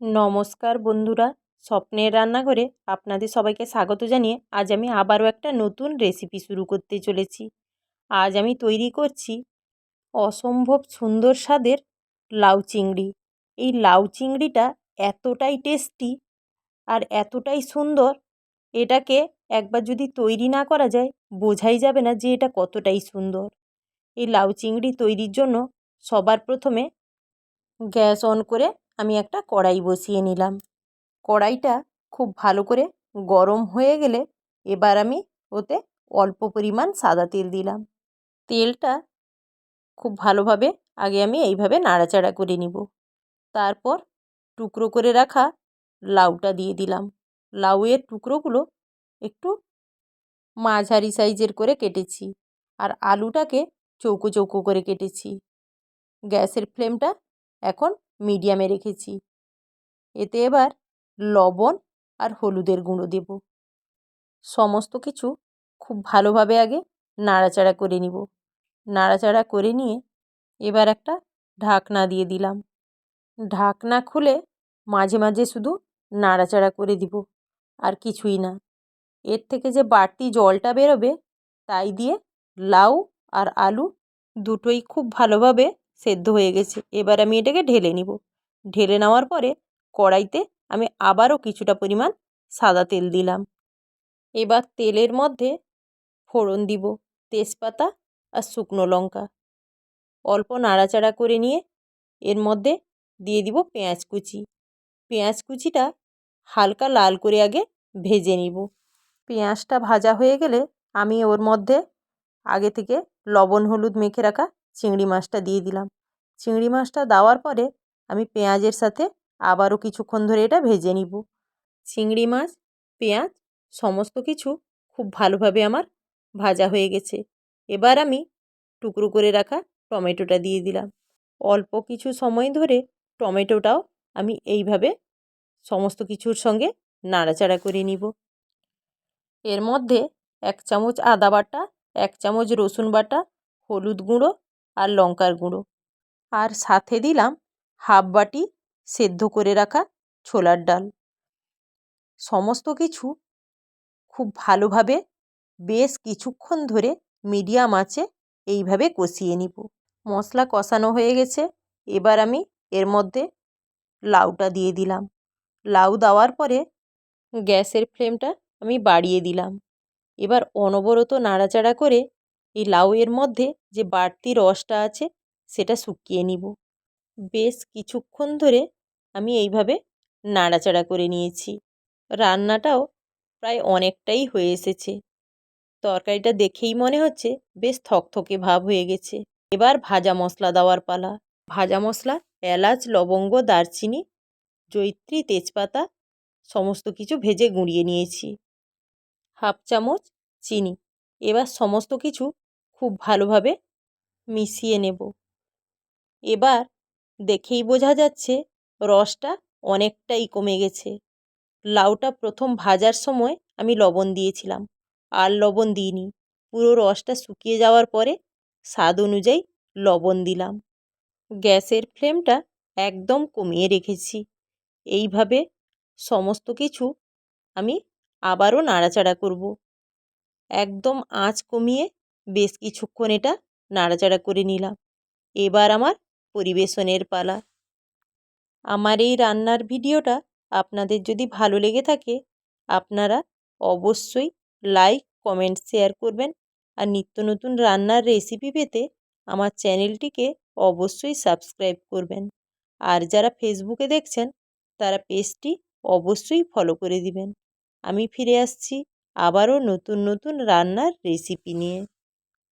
নমস্কার বন্ধুরা, স্বপ্নের রান্নাঘরে আপনাদের সবাইকে স্বাগত জানিয়ে আজ আমি আবারও একটা নতুন রেসিপি শুরু করতে চলেছি। আজ আমি তৈরি করছি অসম্ভব সুন্দর স্বাদের লাউ চিংড়ি। এই লাউ চিংড়িটা এতটাই টেস্টি আর এতটাই সুন্দর, এটাকে একবার যদি তৈরি না করা যায়, বোঝাই যাবে না যে এটা কতটাই সুন্দর। এই লাউ চিংড়ি তৈরির জন্য সবার প্রথমে গ্যাস অন করে আমি একটা কড়াই বসিয়ে নিলাম। কড়াইটা খুব ভালো করে গরম হয়ে গেলে এবার আমি ওতে অল্প পরিমাণ সাদা তেল দিলাম। তেলটা খুব ভালোভাবে আগে আমি এইভাবে নাড়াচাড়া করে নিব। তারপর টুকরো করে রাখা লাউটা দিয়ে দিলাম। লাউয়ের টুকরোগুলো একটু মাঝারি সাইজের করে কেটেছি আর আলুটাকে চৌকো চৌকো করে কেটেছি। গ্যাসের ফ্লেমটা এখন মিডিয়ামে রেখেছি। এতে এবার লবণ আর হলুদের গুঁড়ো দেব। সমস্ত কিছু খুব ভালোভাবে আগে নাড়াচাড়া করে নিব। নাড়াচাড়া করে নিয়ে এবার একটা ঢাকনা দিয়ে দিলাম। ঢাকনা খুলে মাঝে মাঝে শুধু নাড়াচাড়া করে দিব, আর কিছুই না। এর থেকে যে বাড়তি জলটা বেরোবে, তাই দিয়ে লাউ আর আলু দুটোই খুব ভালোভাবে সেদ্ধ হয়ে গেছে। এবার আমি এটাকে ঢেলে নিব। ঢেলে নেওয়ার পরে কড়াইতে আমি আবারও কিছুটা পরিমাণ সাদা তেল দিলাম। এবার তেলের মধ্যে ফোড়ন দিব, তেজপাতা আর শুকনো লঙ্কা। অল্প নাড়াচাড়া করে নিয়ে এর মধ্যে দিয়ে দিব পেঁয়াজ কুচি। পেঁয়াজ কুচিটা হালকা লাল করে আগে ভেজে নিব। পেঁয়াজটা ভাজা হয়ে গেলে আমি ওর মধ্যে আগে থেকে লবণ, হলুদ মেখে রাখা চিংড়ি মাছটা দিয়ে দিলাম। চিংড়ি মাছটা দেওয়ার পরে আমি পেঁয়াজের সাথে আবারও কিছুক্ষণ ধরে এটা ভেজে নিব। চিংড়ি মাছ, পেঁয়াজ সমস্ত কিছু খুব ভালোভাবে আমার ভাজা হয়ে গেছে। এবার আমি টুকরো করে রাখা টমেটোটা দিয়ে দিলাম। অল্প কিছু সময় ধরে টমেটোটাও আমি এইভাবে সমস্ত কিছুর সঙ্গে নাড়াচাড়া করে নিব। এর মধ্যে এক চামচ আদা বাটা, এক চামচ রসুন বাটা, হলুদ গুঁড়ো আর লঙ্কার গুঁড়ো। আর সাথে দিলাম হাফ বাটি সেদ্ধ করে রাখা ছোলার ডাল। সমস্ত কিছু খুব ভালোভাবে বেশ কিছুক্ষণ ধরে মিডিয়াম আঁচে এইভাবে কষিয়ে নিব। মশলা কষানো হয়ে গেছে, এবার আমি এর মধ্যে লাউটা দিয়ে দিলাম। লাউ দেওয়ার পরে গ্যাসের ফ্লেমটা আমি বাড়িয়ে দিলাম। এবার অনবরত নাড়াচাড়া করে এই লাউয়ের মধ্যে যে বাড়তি রসটা আছে, সেটা শুকিয়ে নিব। বেশ কিছুক্ষণ ধরে আমি এইভাবে নাড়াচাড়া করে নিয়েছি। রান্নাটাও প্রায় অনেকটাই হয়ে এসেছে। তরকারিটা দেখেই মনে হচ্ছে বেশ থকথকে ভাব হয়ে গেছে। এবার ভাজা মশলা দেওয়ার পালা। ভাজা মশলা, এলাচ, লবঙ্গ, দারচিনি জৈত্রী তেজপাতা, সমস্ত কিছু ভেজে গুঁড়িয়ে নিয়েছি। হাফ চামচ চিনি। এবার সমস্ত কিছু খুব ভালোভাবে মিশিয়ে নেব। এবার দেখেই বোঝা যাচ্ছে রসটা অনেকটাই কমে গেছে। লাউটা প্রথম ভাজার সময় আমি লবণ দিয়েছিলাম, আর লবণ দিইনি। পুরো রসটা শুকিয়ে যাওয়ার পরে স্বাদ অনুযায়ী লবণ দিলাম। গ্যাসের ফ্লেমটা একদম কমিয়ে রেখেছি। এইভাবে সমস্ত কিছু আমি আবারও নাড়াচাড়া করব। একদম আঁচ কমিয়ে বেশ কিছুক্ষণ এটা নাড়াচাড়া করে নিলাম। এবার আমার পরিবেশনের পালা। আমার এই রান্নার ভিডিওটা আপনাদের যদি ভালো লেগে থাকে, আপনারা অবশ্যই লাইক, কমেন্ট, শেয়ার করবেন। আর নিত্য নতুন রান্নার রেসিপি পেতে আমার চ্যানেলটিকে অবশ্যই সাবস্ক্রাইব করবেন। আর যারা ফেসবুকে দেখছেন, তারা পেজটি অবশ্যই ফলো করে দিবেন। আমি ফিরে আসছি আবারও নতুন নতুন রান্নার রেসিপি নিয়ে।